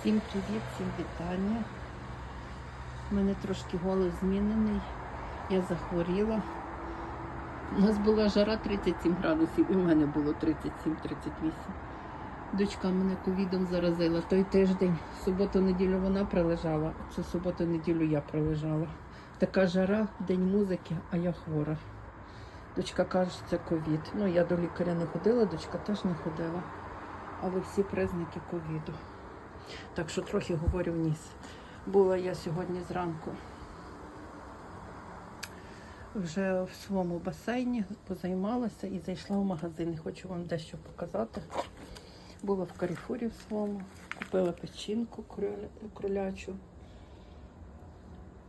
Всім привіт, всім вітання. У мене трошки голос змінений. Я захворіла. У нас була жара 37 градусів, і в мене було 37-38. Дочка мене ковідом заразила. Той тиждень, суботу-неділю вона пролежала, цю суботу-неділю я пролежала. Така жара, день музики, а я хвора. Дочка каже, це ковід. Ну, я до лікаря не ходила, дочка теж не ходила. Але всі признаки ковіду. Так що трохи говорю вниз. Була я сьогодні зранку вже в своєму басейні, позаймалася і зайшла в магазин. Хочу вам дещо показати. Була в Каріфурі в своєму, купила печінку кроля- кролячу.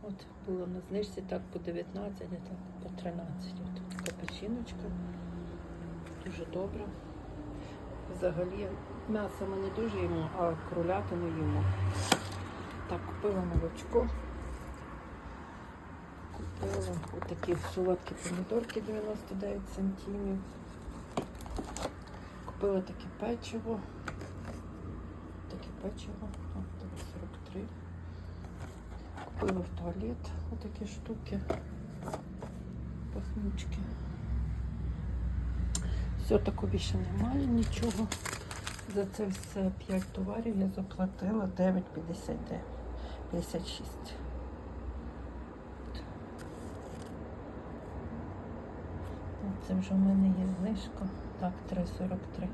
От було на знижці так по 19, а так по 13. От така печіночка. Дуже добра. Взагалі м'ясо ми не дуже їмо, а кролятину їмо. Так, купила молочко. Купила отакі солодкі помідорки 99 центимів. Купила таке печиво. Таке печиво. О, 43. Купила в туалет отакі штуки. Пахнючки. Все тако більше немає нічого. За це все 5 товарів я заплатила 9,59. 56. Це вже в мене є знижка. Так, 3,43.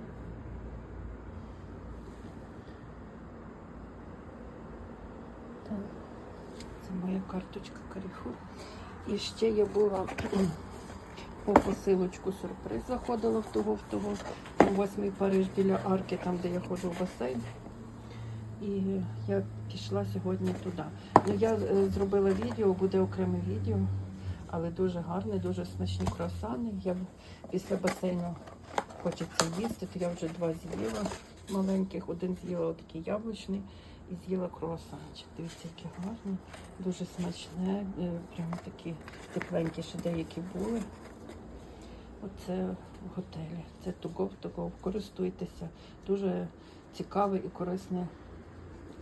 Так, Це моя карточка Carrefour. І ще я була по посилочку сюрприз заходила в того, в того, восьмий Париж біля арки, там, де я ходжу в басейн. І я пішла сьогодні туди. Ну, я е, зробила відео, буде окреме відео, але дуже гарне, дуже смачні круасани. Я після басейну хочеться їсти, то я вже два з'їла маленьких, один з'їла такий яблучний і з'їла круасанчик. Дивіться, які гарні, дуже смачне, е, прямо такі тепленькі, ще деякі були. Оце в готелі. Це тугов тугов. Користуйтеся. Дуже цікаве і корисне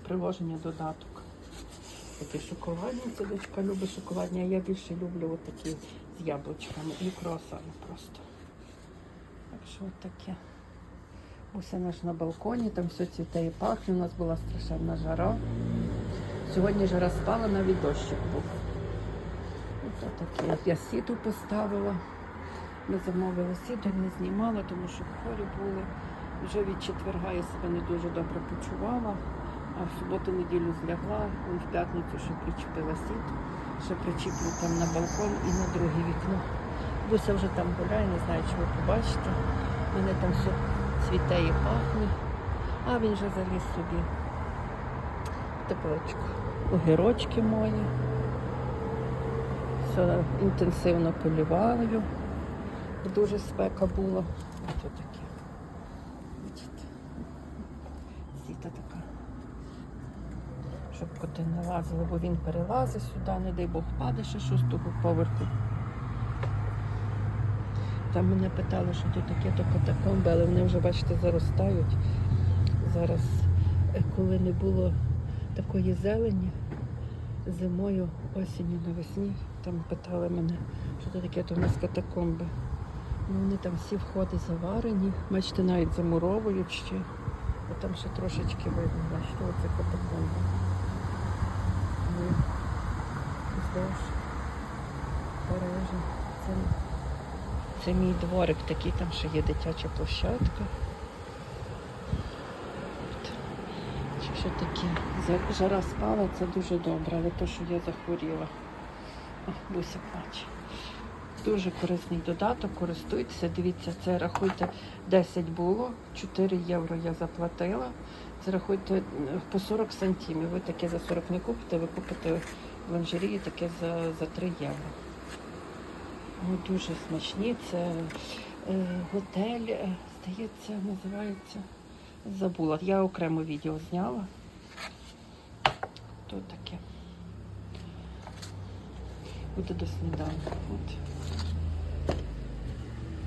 приложення додаток. Такі шоколадні, це дочка любить шоколадні, а я більше люблю отакі з яблучками і круасани просто. Так що таке. Усе наш на балконі, там все цвіте і пахне. У нас була страшенна жара. Сьогодні жара спала, навіть дощик був. Ось таке. Я сіту поставила. Ми замовили сіду, не знімала, тому що хворі були. Вже від четверга я себе не дуже добре почувала, а в суботу-неділю злягла, в п'ятницю ще причепила сіт, ще причіплю там на балкон і на друге вікно. Буся вже там гуляє, не знаю, чи ви побачите. Мене там все цвіте і пахне, а він вже заліз собі в. Огірочки мої. Все інтенсивно поліваю. Дуже спека була. Ось таке. Бачите? Сіта така. Щоб коти не лазили, бо він перелазить сюди, не дай Бог паде ще шостого поверху. Там мене питали, що тут таке то катакомби, але вони вже, бачите, заростають. Зараз, е, коли не було такої зелені, зимою, осінню, навесні, там питали мене, що це таке, то в нас катакомби. Ну, вони там всі входи заварені. Бачите, навіть замуровують ще. Бо там ще трошечки видно, бачите, оце катакомба. Вздовж Парижа. Це, це мій дворик такий, там ще є дитяча площадка. Що таке? Жара спала, це дуже добре, але то, що я захворіла. О, Буся плаче. Дуже корисний додаток, користуйтеся. Дивіться, це рахуйте 10 було, 4 євро я заплатила. Це рахуйте е, по 40 сантимів. Ви таке за 40 не купите, ви купите в таке за, за 3 євро. Ну, дуже смачні. Це е, готель, е, здається, називається. Забула. Я окремо відео зняла. То таке. Буде до сніданку.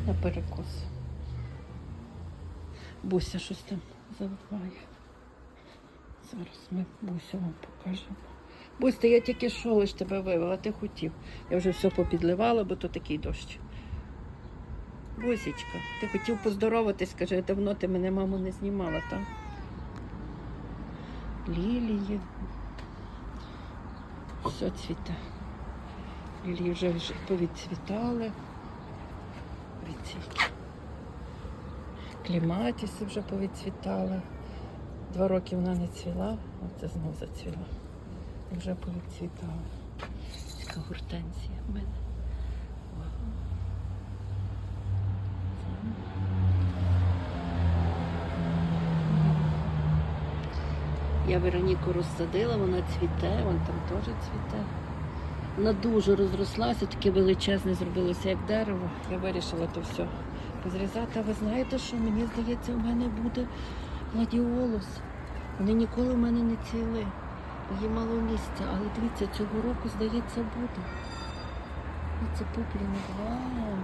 На перекус. Буся щось там заливає. Зараз ми Бусю вам покажемо. Бусь, я тільки що лиш тебе вивела, ти хотів. Я вже все попідливала, бо то такий дощ. Бусічка, ти хотів поздороватись, каже, давно ти мене, мамо, не знімала, так? Лілії. Все цвіте. Лілії вже вже Відцвіт. Кліматіси вже повідцвітали. Два роки вона не цвіла, оце знов зацвіла. І вже повідцвітала. Така гортензія в мене. Я Вероніку розсадила, вона цвіте, вон там теж цвіте. Вона дуже розрослася, таке величезне зробилося, як дерево. Я вирішила то все позрізати. А ви знаєте, що мені здається, в мене буде гладіолус. Вони ніколи в мене не цвіли. бо Є мало місця, але дивіться, цього року, здається, буде. Це пупліник. Вау!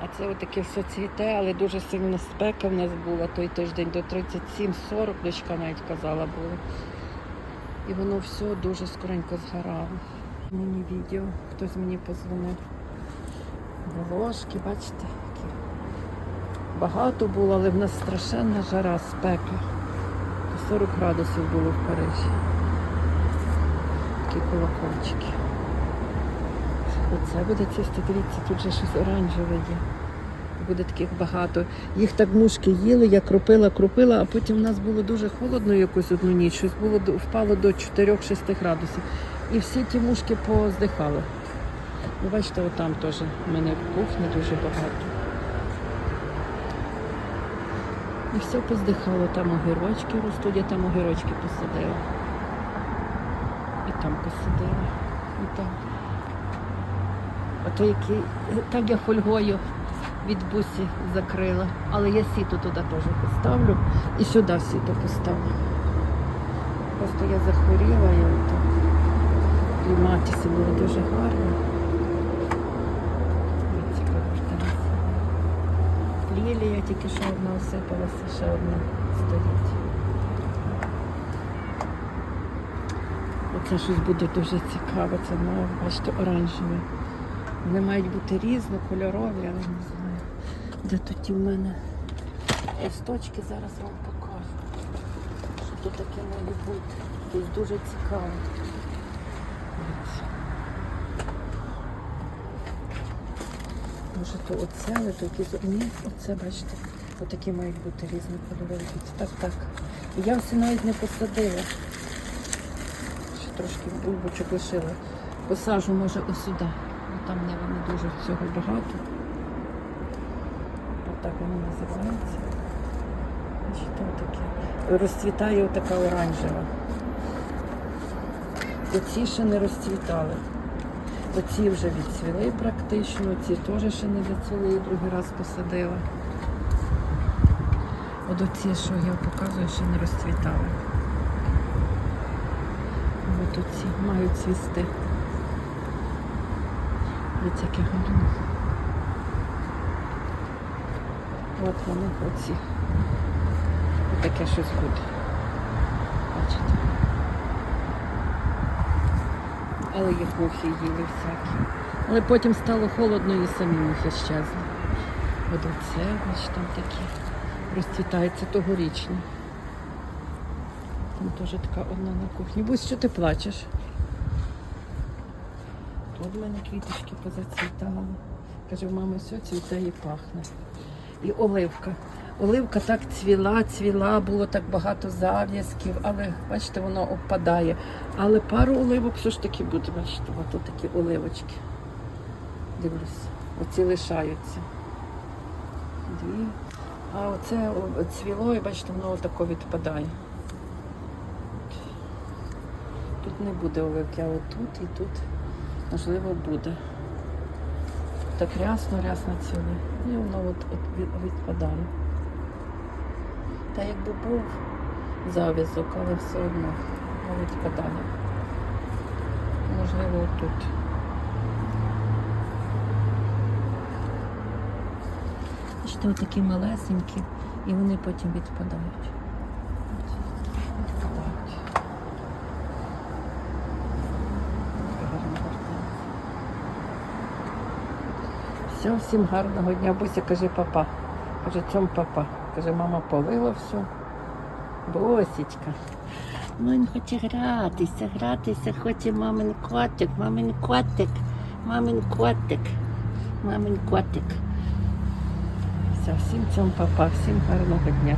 А це отаке все цвіте, але дуже сильна спека в нас була той тиждень до 37-40, дочка навіть казала була. І воно все дуже скоренько згорало. Мені відео, хтось мені позвонив. Волошки, бачите, які. Багато було, але в нас страшенна жара, спека. 40 градусів було в Парижі. Такі колокольчики. Оце буде цвісти, дивіться, тут же щось оранжеве є. Буде таких багато. Їх так мушки їли, я кропила, кропила, а потім в нас було дуже холодно якусь одну ніч, щось було впало до 4-6 градусів. І всі ті мушки поздихали. Ви бачите, отам теж в мене кухня дуже багато. І все поздихало, там огірочки ростуть, я там огірочки посадила. І там посадила. І там. Ото який, так я фольгою від бусі закрила. Але я сіто туди теж поставлю і сюди сіто поставлю. Просто я захворіла і отак. Кліматіси були дуже гарні. Ось яка гортензія. Лілія тільки що одна осипалася, ще одна стоїть. Оце щось буде дуже цікаве, це має, бачите, оранжеве. Вони мають бути різнокольорові, але не знаю. Де тут в мене листочки зараз вам покажу. Що тут таке має бути. Тут дуже цікаво. Може то оце, але то якісь. Ні, оце, бачите, отакі мають бути різнокольорові. Так, так. Я все навіть не посадила. Ще трошки бульбочок лишила. Посажу, може, ось сюди. Бо Там не, не дуже всього багато. Отак воно називається. Таке. Розцвітає отака оранжева. Оці ще не розцвітали. Оці вже відцвіли практично, ці теж ще не доцвіли, і другий раз посадила. От оці, що я показую, ще не розцвітали. От оці мають цвісти. Дивіться, яке гарно. От вони оці. Таке щось буде. Бачите? Але їх мухи їли всякі. Але потім стало холодно і самі мухи щезли. От оце, бачите, там такі розцвітаються тогорічні. Там теж така одна на кухні. Бусь, що ти плачеш? Тут в мене квіточки позацвітали. Каже, в мами все цвіте і пахне. І оливка. Оливка так цвіла, цвіла, було так багато зав'язків, але бачите, воно опадає. Але пару оливок все ж таки буде, бачите, от такі оливочки. Дивлюсь, оці лишаються. Дві. А оце цвіло, і бачите, воно отако відпадає. Тут не буде оливки, а отут і тут, можливо, буде. Так рясно, рясно ціле. І воно от, от відпадає. Та якби був зав'язок, але все одно відпадає. Можливо, отут. Бачите, отакі малесенькі, і вони потім відпадають. Все, всім гарного дня. Буся каже папа. Каже, чом папа. Каже, мама полила все. Босічка. Ну він хоче гратися, гратися, хоче мамин котик, мамин котик, мамин котик, мамин котик. Все, всім цьому папа, всім гарного дня.